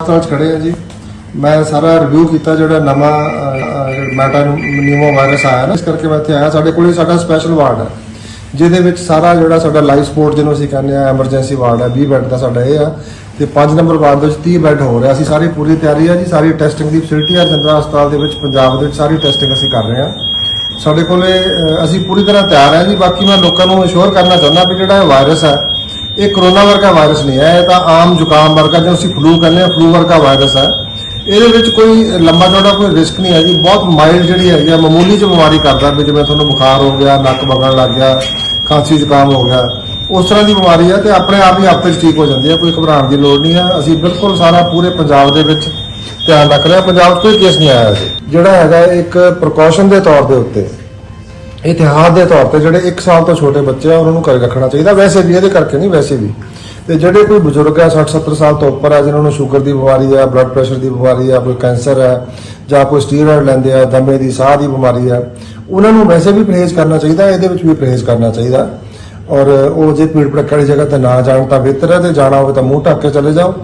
ਹਸਪਤਾਲ 'ਚ ਖੜੇ ਆ ਜੀ। ਮੈਂ ਸਾਰਾ ਰਿਵਿਊ ਕੀਤਾ ਜਿਹੜਾ ਨਵਾਂ ਮੈਟਾ ਨਿਊਮੋ ਵਾਇਰਸ ਆਇਆ ਨਾ, ਇਸ ਕਰਕੇ ਮੈਂ ਇੱਥੇ ਆਇਆ। ਸਾਡੇ ਕੋਲ ਸਾਡਾ ਸਪੈਸ਼ਲ ਵਾਰਡ ਹੈ ਜਿਹਦੇ ਵਿੱਚ ਸਾਰਾ ਜਿਹੜਾ ਸਾਡਾ ਲਾਈਫ ਸਪੋਰਟ ਜਿਹਨੂੰ ਅਸੀਂ ਕਹਿੰਦੇ ਆ ਐਮਰਜੈਂਸੀ ਵਾਰਡ ਹੈ 20 ਬੈੱਡ ਦਾ ਸਾਡਾ ਇਹ ਆ। ਤੇ 5 ਨੰਬਰ ਵਾਰਡ ਦੇ ਵਿੱਚ 30 ਬੈੱਡ ਹੋ ਰਿਹਾ। ਅਸੀਂ ਸਾਰੀ ਪੂਰੀ ਤਿਆਰੀ ਆ ਜੀ, ਸਾਰੀ ਟੈਸਟਿੰਗ ਦੀ ਫੈਸਿਲਿਟੀ ਆ। ਜਨਰਲ ਹਸਪਤਾਲ ਦੇ ਵਿੱਚ, ਪੰਜਾਬ ਦੇ ਵਿੱਚ ਸਾਰੀ ਟੈਸਟਿੰਗ ਅਸੀਂ ਕਰ ਰਹੇ ਆ। ਸਾਡੇ ਕੋਲੇ ਅਸੀਂ ਪੂਰੀ ਤਰ੍ਹਾਂ ਤਿਆਰ ਹਾਂ ਜੀ। ਬਾਕੀ ਮੈਂ ਲੋਕਾਂ ਨੂੰ ਅਸ਼ੋਰ ਕਰਨਾ ਚਾਹੁੰਦਾ ਵੀ ਜਿਹੜਾ ਇਹ ਵਾਇਰਸ ਹੈ ਇਹ ਕਰੋਨਾ ਵਰਗਾ ਵਾਇਰਸ ਨਹੀਂ ਹੈ, ਇਹ ਤਾਂ ਆਮ ਜ਼ੁਕਾਮ ਵਰਗਾ ਜਿਵੇਂ ਅਸੀਂ ਫਲੂ ਕਹਿੰਦੇ ਆ ਫਲੂ ਵਰਗਾ ਵਾਇਰਸ ਹੈ। ਇਹਦੇ ਵਿੱਚ ਕੋਈ ਲੰਬਾ ਚੌੜਾ ਕੋਈ ਰਿਸਕ ਨਹੀਂ ਹੈ ਜੀ ਬਹੁਤ ਮਾਈਲਡ ਜਿਹੜੀ ਹੈਗੀ ਆ, ਮਾਮੂਲੀ ਜਿਹੀ ਬਿਮਾਰੀ ਕਰਦਾ ਵੀ ਜਿਵੇਂ ਤੁਹਾਨੂੰ ਬੁਖਾਰ ਹੋ ਗਿਆ, ਨੱਕ ਵਗਣ ਲੱਗ ਗਿਆ, ਖਾਂਸੀ, ਜ਼ੁਕਾਮ ਹੋ ਗਿਆ, ਉਸ ਤਰ੍ਹਾਂ ਦੀ ਬਿਮਾਰੀ ਹੈ ਤੇ ਆਪਣੇ ਆਪ ਹੀ ਹਫ਼ਤੇ 'ਚ ਠੀਕ ਹੋ ਜਾਂਦੀ ਹੈ, ਕੋਈ ਘਬਰਾਉਣ ਦੀ ਲੋੜ ਨਹੀਂ ਹੈ। ਅਸੀਂ ਬਿਲਕੁਲ ਸਾਰਾ ਪੂਰੇ ਪੰਜਾਬ ਦੇ ਵਿੱਚ ਧਿਆਨ ਰੱਖ ਰਹੇ ਹਾਂ ਪੰਜਾਬ 'ਚ ਕੋਈ ਕੇਸ ਨਹੀਂ ਆਇਆ ਜੀ ਜਿਹੜਾ ਹੈਗਾ ਇੱਕ ਪ੍ਰੀਕਾਸ਼ਨ ਦੇ ਤੌਰ ਦੇ ਉੱਤੇ ਇਤਿਹਾਸ ਦੇ ਤੌਰ ਤੇ ਜਿਹੜੇ 1 ਸਾਲ ਤੋਂ ਛੋਟੇ ਬੱਚੇ ਆ ਉਹਨਾਂ ਨੂੰ ਕਰ ਰੱਖਣਾ ਚਾਹੀਦਾ। ਵੈਸੇ ਵੀ, ਇਹਦੇ ਕਰਕੇ ਨਹੀਂ, ਵੈਸੇ ਵੀ। ਤੇ ਜਿਹੜੇ ਕੋਈ ਬਜ਼ੁਰਗ ਹੈ 60 70 ਸਾਲ ਤੋਂ ਉੱਪਰ ਆ, ਜਿਨ੍ਹਾਂ ਨੂੰ ਸ਼ੂਗਰ ਦੀ ਬਿਮਾਰੀ ਆ ਬਲੱਡ ਪ੍ਰੈਸ਼ਰ ਦੀ ਬਿਮਾਰੀ ਆ, ਕੋਈ ਕੈਂਸਰ ਹੈ ਜਾਂ ਕੋਈ ਸਟੀਰੋਇਡ ਲੈਂਦੇ ਆ, ਦਮੇ ਦੀ, ਸਾਹ ਦੀ ਬਿਮਾਰੀ ਹੈ ਉਹਨਾਂ ਨੂੰ ਵੈਸੇ ਵੀ ਪਰਹੇਜ਼ ਕਰਨਾ ਚਾਹੀਦਾ, ਇਹਦੇ ਵਿੱਚ ਵੀ ਪਰਹੇਜ਼ ਕਰਨਾ ਚਾਹੀਦਾ। ਔਰ ਉਹ ਜੇ ਭੀੜ ਭੜੱਕੇ ਵਾਲੀ ਜਗ੍ਹਾ ਤੇ ਨਾ ਜਾਣ ਤਾਂ ਬਿਹਤਰ ਹੈ ਤੇ ਜਾਣਾ ਹੋਵੇ ਤਾਂ ਮੂੰਹ ਢੱਕ ਕੇ ਚਲੇ ਜਾਓ।